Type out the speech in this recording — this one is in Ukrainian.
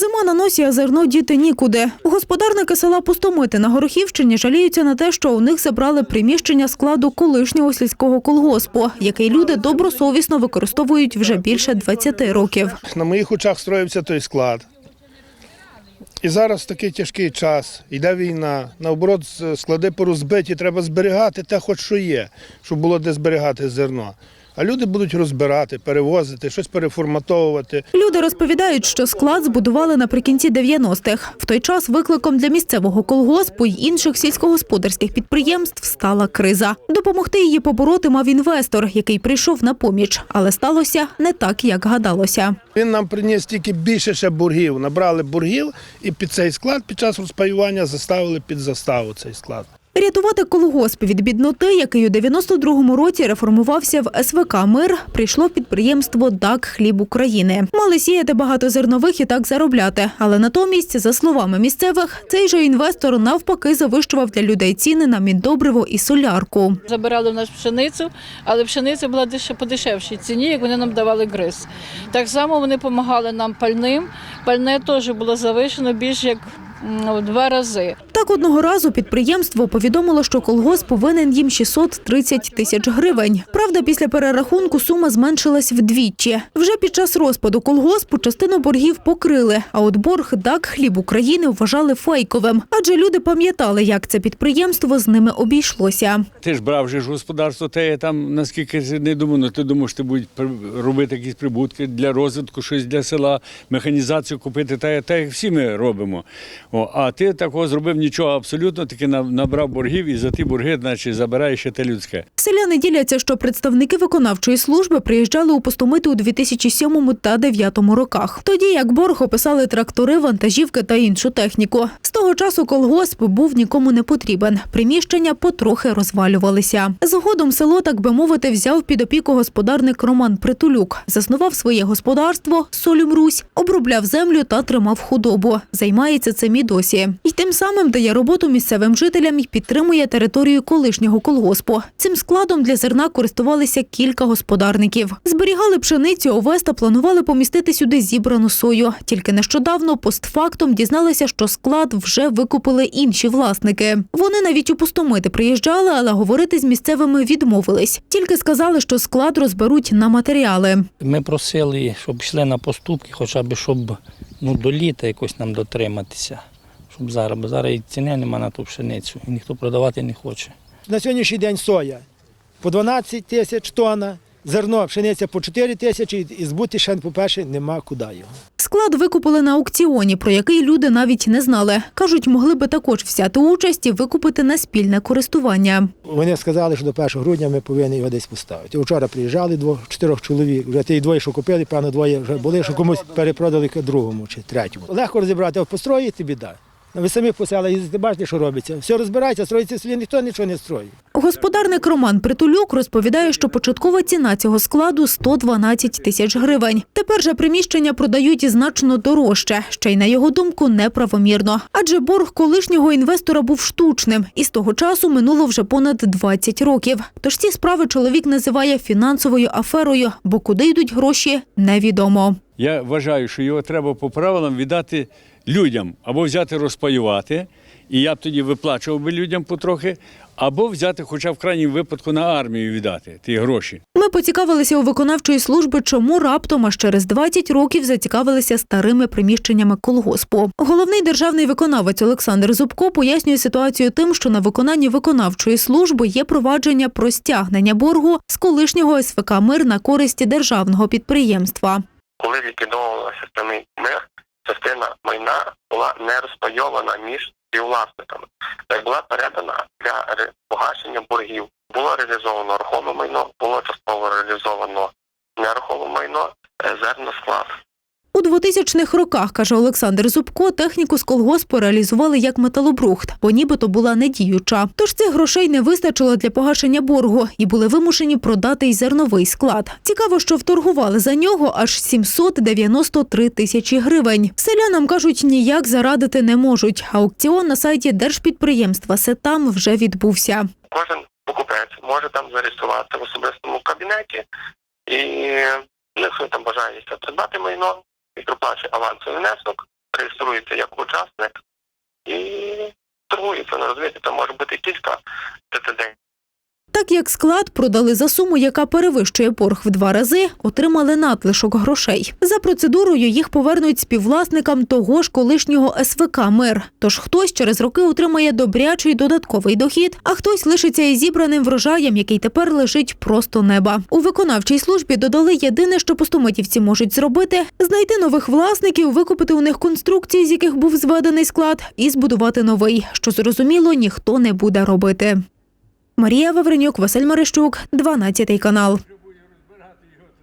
Зима на носі, а зерно діти нікуди. Господарники села Пустомити на Горохівщині жаліються на те, що у них забрали приміщення складу колишнього сільського колгоспу, який люди добросовісно використовують вже більше 20 років. На моїх очах строївся той склад. І зараз такий тяжкий час, йде війна. Наоборот, склади порозбиті, треба зберігати те, хоч що є, щоб було де зберігати зерно. А люди будуть розбирати, перевозити, щось переформатовувати. Люди розповідають, що склад збудували наприкінці 90-х. В той час викликом для місцевого колгоспу й інших сільськогосподарських підприємств стала криза. Допомогти її побороти мав інвестор, який прийшов на поміч, але сталося не так, як гадалося. Він нам приніс тільки більше ще боргів. Набрали боргів і під цей склад під час розпаювання заставили під заставу цей склад. Рятувати колгосп від бідноти, який у 92-му році реформувався в СВК Мир, прийшло підприємство ДАК Хліб України. Мали сіяти багато зернових і так заробляти. Але натомість, за словами місцевих, цей же інвестор навпаки завищував для людей ціни на міндобриво і солярку. Забирали в нас пшеницю, але пшениця була по дешевшій ціні, як вони нам давали гриз. Так само вони допомагали нам пальним. Пальне теж було завишено більш як в два рази. Так одного разу підприємство повідомило, що колгосп повинен їм 630 тисяч гривень. Правда, після перерахунку сума зменшилась вдвічі. Вже під час розпаду колгоспу частину боргів покрили, а от борг ДАК «Хліб України» вважали фейковим, адже люди пам'ятали, як це підприємство з ними обійшлося. Ти ж брав же ж господарство, те я там наскільки не думав, ну ти думаєш, ти будуть робити якісь прибутки для розвитку, щось для села, механізацію купити, та, та як всі ми робимо. О, а ти такого зробив нічого абсолютно, таки на- набрав боргів і за ті борги, значить, забираєш ще те людське. Селяни діляться, що представники виконавчої служби приїжджали у Пустомити у 2007 та 2009 роках. Тоді як борг описали трактори, вантажівки та іншу техніку. З того часу колгосп був нікому не потрібен. Приміщення потрохи розвалювалися. Згодом село, так би мовити, взяв під опіку господарник Роман Притулюк. Заснував своє господарство Солюм Русь, обробляв землю та тримав худобу. Займається цим і досі. І тим самим дає роботу місцевим жителям і підтримує територію колишнього колгоспу. Цим складом для зерна користувалися кілька господарників. Зберігали пшеницю, овес та планували помістити сюди зібрану сою. Тільки нещодавно постфактум дізналися, що склад вже викупили інші власники. Вони навіть у пустомити приїжджали, але говорити з місцевими відмовились. Тільки сказали, що склад розберуть на матеріали. Ми просили, щоб йшли на поступки, хоча б щоб ну, до літа якось нам дотриматися. Щоб зараз, бо зараз і ціни нема на ту пшеницю, і ніхто продавати не хоче. На сьогоднішній день соя по 12 тисяч тонна, зерно, пшениця по 4 тисячі, і збути ще, по-перше, нема куди його. Склад викупили на аукціоні, про який люди навіть не знали. Кажуть, могли би також взяти участь і викупити на спільне користування. Вони сказали, що до 1 грудня ми повинні його десь поставити. Вчора приїжджали двох, чотирьох чоловік, вже ті двоє, що купили, певно, двоє вже були, що комусь перепродали другому чи третьому. Легко розібрати, а построїти біда. Ви самі по селах їздите, бачите, що робиться. Все розбирається, строїться селі, ніхто нічого не строїть. Господарник Роман Притулюк розповідає, що початкова ціна цього складу 112 тисяч гривень. Тепер же приміщення продають значно дорожче, ще й на його думку неправомірно. Адже борг колишнього інвестора був штучним, і з того часу минуло вже понад 20 років. Тож ці справи чоловік називає фінансовою аферою, бо куди йдуть гроші, невідомо. Я вважаю, що його треба по правилам віддати людям або взяти розпаювати, і я б тоді виплачував би людям потрохи, або взяти, хоча в крайньому випадку на армію віддати ті гроші. Ми поцікавилися у виконавчої служби, чому раптом аж через 20 років зацікавилися старими приміщеннями колгоспу. Головний державний виконавець Олександр Зубко пояснює ситуацію тим, що на виконанні виконавчої служби є провадження про стягнення боргу з колишнього СВК Мир на користь державного підприємства. коли ліквідовувалася самий мир, частина майна була не розпайована між співвласниками, так була передана для погашення боргів. Було реалізовано рухоме майно, було частково реалізовано нерухоме майно, е, зерносклад. У 2000-х роках, каже Олександр Зубко, техніку з колгоспу реалізували як металобрухт, бо нібито була недіюча. Тож цих грошей не вистачило для погашення боргу і були вимушені продати й зерновий склад. Цікаво, що вторгували за нього аж 793 тисячі гривень. Селянам кажуть, ніяк зарадити не можуть. Аукціон на сайті держпідприємства Сетам вже відбувся. Кожен покупець може там зареєструвати в особистому кабінеті і ну, якщо там бажає придбати майно і проплачує авансовий внесок, реєструється як учасник і торгується. Ну, розумієте, там може бути кілька прецедентів. Так як склад продали за суму, яка перевищує борг в два рази, отримали надлишок грошей. За процедурою їх повернуть співвласникам того ж колишнього СВК Мир. Тож хтось через роки отримає добрячий додатковий дохід, а хтось лишиться із зібраним врожаєм, який тепер лежить просто неба. У виконавчій службі додали єдине, що пустомитівці можуть зробити знайти нових власників, викупити у них конструкції, з яких був зведений склад, і збудувати новий, що зрозуміло ніхто не буде робити. Марія Вавренюк, Василь Марищук, 12 канал.